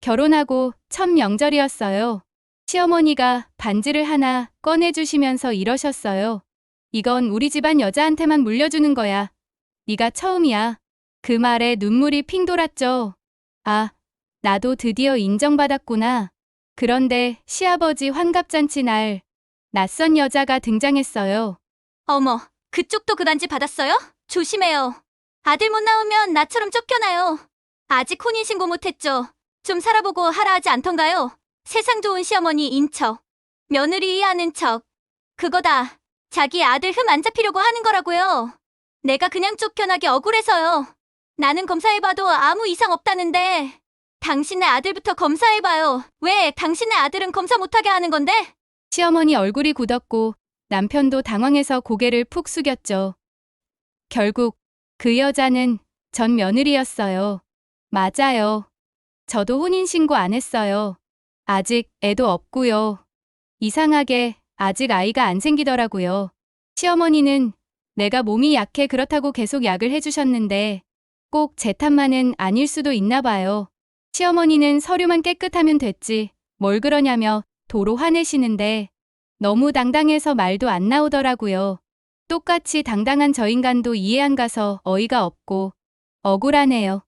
결혼하고 첫 명절이었어요. 시어머니가 반지를 하나 꺼내주시면서 이러셨어요. 이건 우리 집안 여자한테만 물려주는 거야. 네가 처음이야. 그 말에 눈물이 핑 돌았죠. 아, 나도 드디어 인정받았구나. 그런데 시아버지 환갑잔치 날 낯선 여자가 등장했어요. 어머, 그쪽도 그 반지 받았어요? 조심해요. 아들 못 나오면 나처럼 쫓겨나요. 아직 혼인신고 못했죠. 좀 살아보고 하라 하지 않던가요? 세상 좋은 시어머니 인척. 며느리 이해하는 척. 그거다. 자기 아들 흠 안 잡히려고 하는 거라고요. 내가 그냥 쫓겨나기 억울해서요. 나는 검사해봐도 아무 이상 없다는데. 당신의 아들부터 검사해봐요. 왜 당신의 아들은 검사 못하게 하는 건데? 시어머니 얼굴이 굳었고 남편도 당황해서 고개를 푹 숙였죠. 결국 그 여자는 전 며느리였어요. 맞아요. 저도 혼인신고 안 했어요. 아직 애도 없고요. 이상하게 아직 아이가 안 생기더라고요. 시어머니는 내가 몸이 약해 그렇다고 계속 약을 해주셨는데 꼭 제 탓만은 아닐 수도 있나 봐요. 시어머니는 서류만 깨끗하면 됐지 뭘 그러냐며 도로 화내시는데 너무 당당해서 말도 안 나오더라고요. 똑같이 당당한 저 인간도 이해 안 가서 어이가 없고 억울하네요.